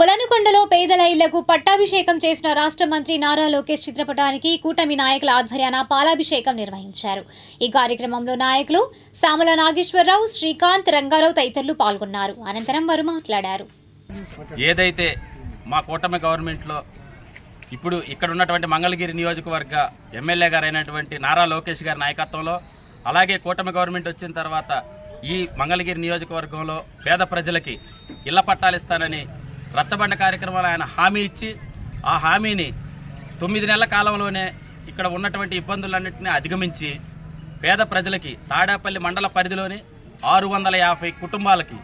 కొలనుకొండలో పేదల ఇళ్ళకు పట్టాభిషేకం చేసిన రాష్ట్ర మంత్రి నారా లోకేష్ చిత్రపటానికి కూటమి నాయకుల ఆధ్వర్యాన పాలాభిషేకం నిర్వహించారు. ఈ కార్యక్రమంలో నాయకులు సామల నాగేశ్వరరావు శ్రీకాంత్ రంగారావు తదితరులు పాల్గొన్నారు. అనంతరం వారు మాట్లాడారు. ఏదైతే మా కూటమి గవర్నమెంట్లో ఇప్పుడు ఇక్కడ ఉన్నటువంటి మంగళగిరి నియోజకవర్గ ఎమ్మెల్యే గారైనటువంటి నారా లోకేష్ గారి నాయకత్వంలో అలాగే కూటమి గవర్నమెంట్ వచ్చిన తర్వాత ఈ మంగళగిరి నియోజకవర్గంలో పేద ప్రజలకి ఇళ్ళ పట్టాలు ఇస్తానని రచ్చబండ కార్యక్రమాలు ఆయన హామీ ఇచ్చి ఆ హామీని తొమ్మిది నెలల కాలంలోనే ఇక్కడ ఉన్నటువంటి ఇబ్బందులన్నింటినీ అధిగమించి పేద ప్రజలకి తాడేపల్లి మండల పరిధిలోని ఆరు వందల యాభై కుటుంబాలకి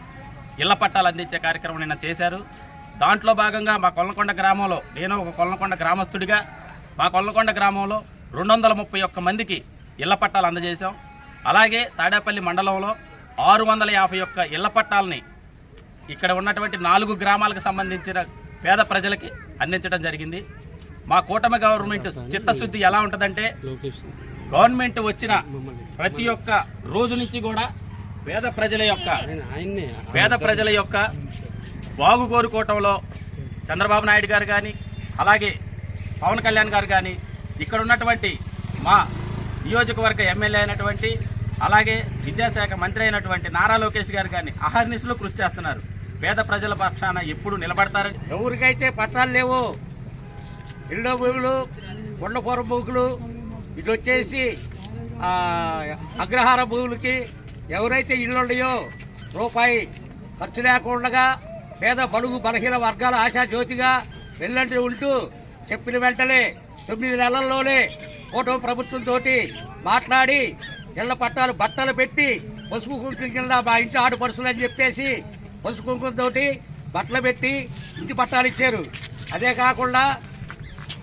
ఇళ్ళ పట్టాలు అందించే కార్యక్రమం నిన్న చేశారు. దాంట్లో భాగంగా మా కొల్లకొండ గ్రామంలో నేను ఒక కొల్లకొండ గ్రామస్తుడిగా మా కొల్లకొండ గ్రామంలో రెండు వందల ముప్పై ఒక్క మందికి ఇళ్ళ పట్టాలు అందజేశాం. అలాగే తాడేపల్లి మండలంలో ఆరు వందల యాభై ఒక్క ఇళ్ళ పట్టాలని ఇక్కడ ఉన్నటువంటి నాలుగు గ్రామాలకు సంబంధించిన పేద ప్రజలకి అందించడం జరిగింది. మా కూటమి గవర్నమెంట్ చిత్తశుద్ధి ఎలా ఉంటుందంటే గవర్నమెంట్ వచ్చిన ప్రతి ఒక్క రోజు నుంచి కూడా పేద ప్రజల యొక్క పేద ప్రజల యొక్క బాగు కోరుకోవటంలో చంద్రబాబు నాయుడు గారు కానీ అలాగే పవన్ కళ్యాణ్ గారు కానీ ఇక్కడ ఉన్నటువంటి మా నియోజకవర్గ ఎమ్మెల్యే అయినటువంటి అలాగే విద్యాశాఖ మంత్రి అయినటువంటి నారా లోకేష్ గారు కానీ అహర్నిశలు కృషి చేస్తున్నారు. పేద ప్రజల పక్షాన ఎప్పుడు నిలబడతారని ఎవరికైతే పట్టాలు లేవు ఇళ్ళ భూములు కొండపూర భూములు ఇటు వచ్చేసి అగ్రహార భూములకి ఎవరైతే ఇళ్ళు ఉన్నాయో రూపాయి ఖర్చు లేకుండా పేద బడుగు బలహీన వర్గాల ఆశా జ్యోతిగా వెళ్ళంటి ఉంటూ చెప్పిన వెంటనే తొమ్మిది నెలల్లోనే కూటమి ప్రభుత్వంతో మాట్లాడి ఇళ్ళ పట్టాలు బట్టలు పెట్టి పసుపు కుంకుమ కింద మా ఇంటి ఆడపడుచులు అని చెప్పేసి పసుపు కుంకుమతోటి బట్టలు పెట్టి ఇంటి పట్టాలు ఇచ్చారు. అదే కాకుండా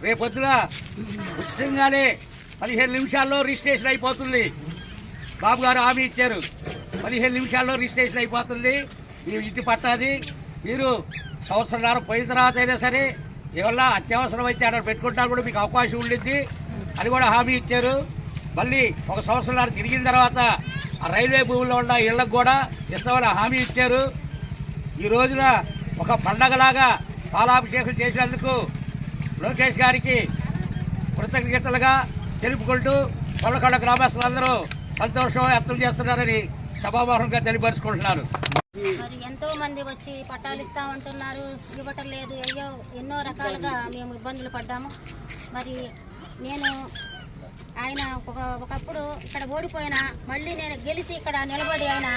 రేపొద్దున ఉచితంగానే పదిహేను నిమిషాల్లో రిజిస్ట్రేషన్ అయిపోతుంది. బాబు గారు హామీ ఇచ్చారు. పదిహేను నిమిషాల్లో రిజిస్ట్రేషన్ అయిపోతుంది. ఈ ఇంటి పట్టాది. మీరు సంవత్సరాలు పోయిన తర్వాత అయినా సరే ఏమన్నా అత్యవసరం అయితే అక్కడ పెట్టుకుంటా కూడా మీకు అవకాశం ఉండింది అని కూడా హామీ ఇచ్చారు. మళ్ళీ ఒక సంవత్సరం తిరిగిన తర్వాత ఆ రైల్వే భూముల్లో ఉన్న ఇళ్ళకు కూడా ఇస్తామని హామీ ఇచ్చారు. ఈ రోజున ఒక పండగలాగా పాలాభిషేకం చేసినందుకు లోకేష్ గారికి కృతజ్ఞతలుగా తెలుపుకుంటూ కొల్లకొండ గ్రామస్తులందరూ సంతోషం వ్యక్తం చేస్తున్నారని సభాముఖంగా తెలియపరుచుకుంటున్నారు మరి ఎంతో మంది వచ్చి పట్టాలు ఇస్తా ఉంటున్నారు. ఇవ్వటం లేదు. అయ్యో ఎన్నో రకాలుగా మేము ఇబ్బందులు పడ్డాము. మరి నేను ఆయన ఒక ఒకప్పుడు ఇక్కడ ఓడిపోయినా మళ్ళీ నేను గెలిచి ఇక్కడ నిలబడి ఆయన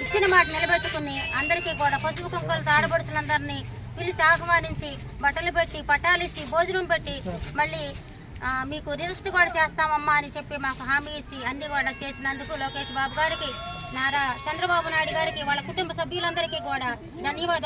ఇచ్చిన మాట నిలబెట్టుకుని అందరికీ కూడా పసుపు కుంకులతో ఆడపడుచులందరినీ పిలిచి ఆహ్వానించి బట్టలు పెట్టి పట్టాలు ఇచ్చి భోజనం పెట్టి మళ్ళీ మీకు రిజిస్టర్ కూడా చేస్తామమ్మా అని చెప్పి మాకు హామీ ఇచ్చి అన్ని కూడా చేసినందుకు లోకేష్ బాబు గారికి నారా చంద్రబాబు నాయుడు గారికి వాళ్ళ కుటుంబ సభ్యులందరికీ కూడా ధన్యవాదాలు.